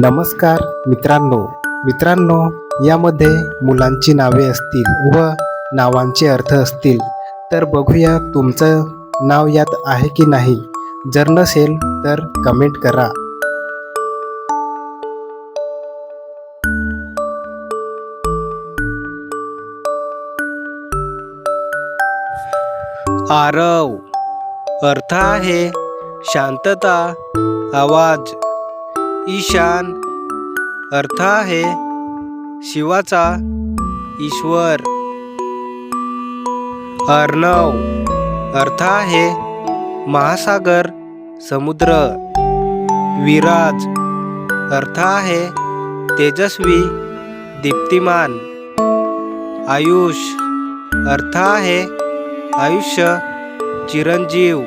नमस्कार मित्रांनो. मित्रांनो यामध्ये मुलांची नावे असतील व नावांचे अर्थ असतील तर बघूया तुमचं नाव यात आहे की नाही. जर नसेल तर कमेंट करा. आरव. अर्थ आहे शांतता आवाज. ईशान. अर्थ आहे शिवाचा ईश्वर. अर्णव. अर्थ आहे महासागर समुद्र. विराज. अर्थ आहे तेजस्वी दीप्तिमान. आयुष. अर्थ आहे आयुष्य चिरंजीव.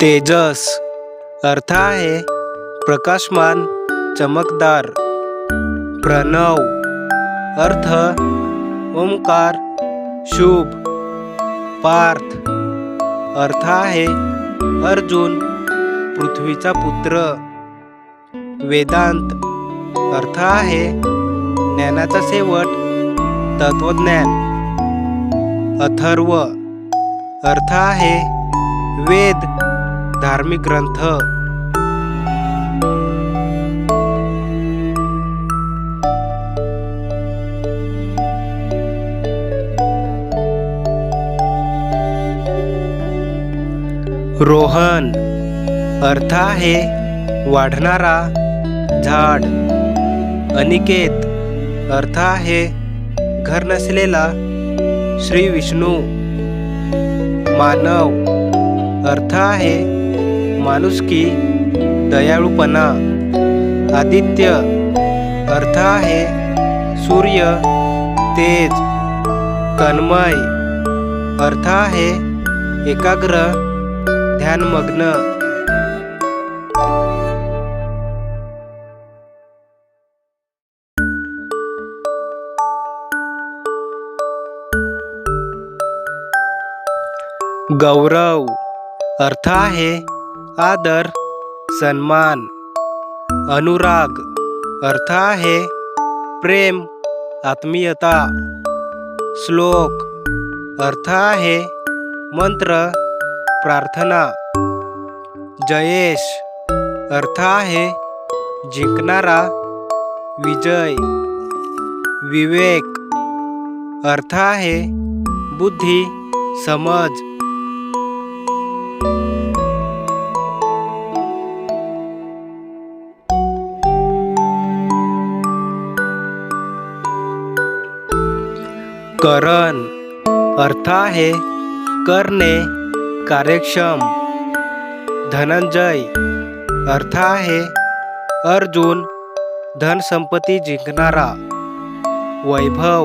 तेजस. अर्थ आहे प्रकाशमान चमकदार. प्रणव. अर्थ ओंकार शुभ. पार्थ. अर्थ आहे अर्जुन पृथ्वीचा पुत्र. वेदांत. अर्थ आहे ज्ञानाचा शेवट तत्वज्ञान. अथर्व. अर्थ आहे वेद. धार्मिक ग्रंथ. रोहन अर्थ आहे वाढणारा झाड. अनिकेत अर्थ आहे घर नसलेला श्री विष्णू. मानव अर्थ आहे माणुसकी दयाळूपणा. आदित्य अर्थ आहे सूर्य, तेज तन्मय अर्थ आहे एकाग्र, ध्यानमग्न. गौरव. अर्थ आहे आदर सन्मान अनुराग अर्थ आहे प्रेम आत्मीयता श्लोक अर्थ आहे मंत्र प्रार्थना जयेश अर्थ आहे जिंकणारा विजय विवेक अर्थ आहे बुद्धी समज. करण. अर्थ आहे करणे कार्यक्षम. धनंजय. अर्थ आहे अर्जुन धनसंपत्ती जिंकणारा. वैभव.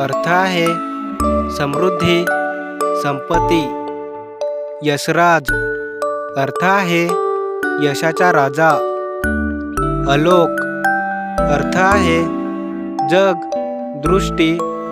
अर्थ आहे समृद्धी संपत्ती. यशराज. अर्थ आहे यशाचा राजा. अलोक. अर्थ आहे जग दृष्टी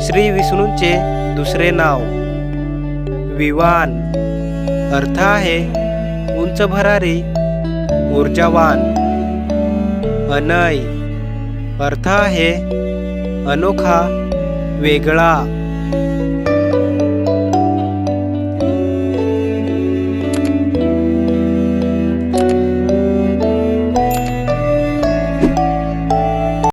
श्री विष्णूंचे दुसरे नाव. विवान. अर्थ आहे उंच भरारी ऊर्जावान. अनय. अर्थ आहे अनोखा वेगळा.